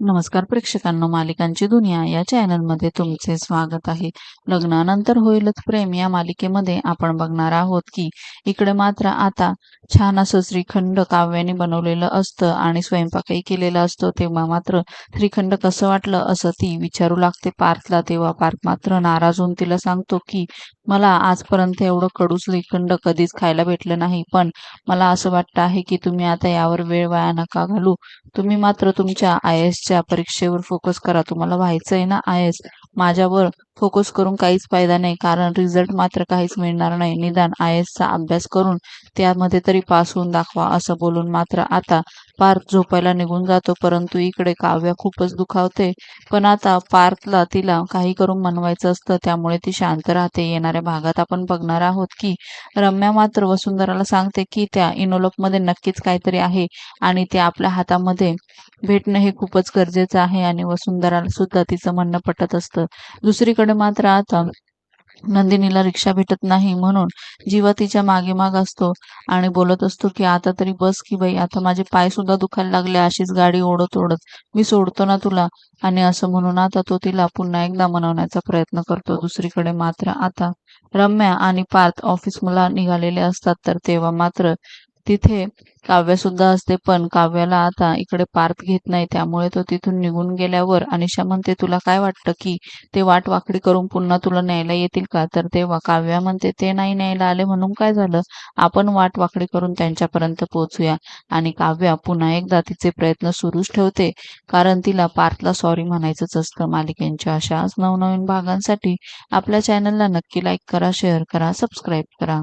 नमस्कार प्रेक्षकांनो मालिकांची दुनिया या चॅनलमध्ये तुमचे स्वागत आहे. लग्नानंतर होईलच प्रेम या मालिकेमध्ये आपण बघणार आहोत की इकडे मात्र आता छान असं श्रीखंड काव्याने बनवलेलं असतं आणि स्वयंपाकही केलेला असतो. तेव्हा मात्र श्रीखंड कसं वाटलं असं ती विचारू लागते. पार्थला तेव्हा पार्थ मात्र नाराज होऊन तिला सांगतो की मला आजपर्यंत एवढं कडू श्रीखंड कधीच खायला भेटलं नाही पण मला असं वाटतं आहे की तुम्ही आता यावर वेळ वाया नका घालू. तुम्ही मात्र तुमच्या आय एसच्या परीक्षेवर फोकस करा. तुम्हाला व्हायचं आहे ना आय एस? माझ्यावर फोकस करून काहीच फायदा नाही कारण रिझल्ट मात्र काहीच मिळणार नाही. निदान आय एसचा अभ्यास करून त्यामध्ये तरी पास होऊन दाखवा असं बोलून मात्र आता पार्थ झोपायला निघून जातो. परंतु इकडे काव्या खूपच दुखावते. पण आता पार्थला तिला काही करून मनवायचं असतं त्यामुळे ती शांत राहते. येणाऱ्या भागात आपण बघणार आहोत की रम्या मात्र वसुंधराला सांगते की त्या इनोलॉकमध्ये नक्कीच काहीतरी आहे आणि ते आपल्या हातामध्ये भेटणं हे खूपच गरजेचं आहे आणि वसुंधराला सुद्धा तिचं म्हणणं पटत असतं. दुसरीकडे मात्र आता नंदिनीला रिक्षा भेटत नाही म्हणून जीवा तिच्यामागे माग असतो आणि बोलत असतो की आता तरी बस की बाई आता माझे पाय सुद्धा दुखायला लागले अशीच गाडी ओढत ओढत. मी सोडतो ना तुला. आणि असं म्हणून आता तो तिला पुन्हा एकदा मनवण्याचा प्रयत्न करतो. दुसरीकडे मात्र आता रम्या आणि पार्थ ऑफिस मला निघालेले असतात तर तेव्हा मात्र तिथे काव्य सुद्धा असते पण काव्याला आता इकडे पार्थ घेत नाही त्यामुळे तो तिथून निघून गेल्यावर अनिशा म्हणते तुला काय वाटतं की ते वाट वाकडी करून पुन्हा तुला न्यायला येतील का? तर तेव्हा काव्या म्हणते ते नाही न्यायला आले म्हणून काय झालं? आपण वाट वाकडी करून त्यांच्यापर्यंत पोहोचूया. आणि काव्या पुन्हा एकदा तिचे प्रयत्न सुरूच ठेवते कारण तिला पार्थला सॉरी म्हणायचंच असतं. मालिकेंच्या अशाच नवनवीन भागांसाठी आपल्या चॅनलला नक्की लाईक करा शेअर करा सबस्क्राईब करा.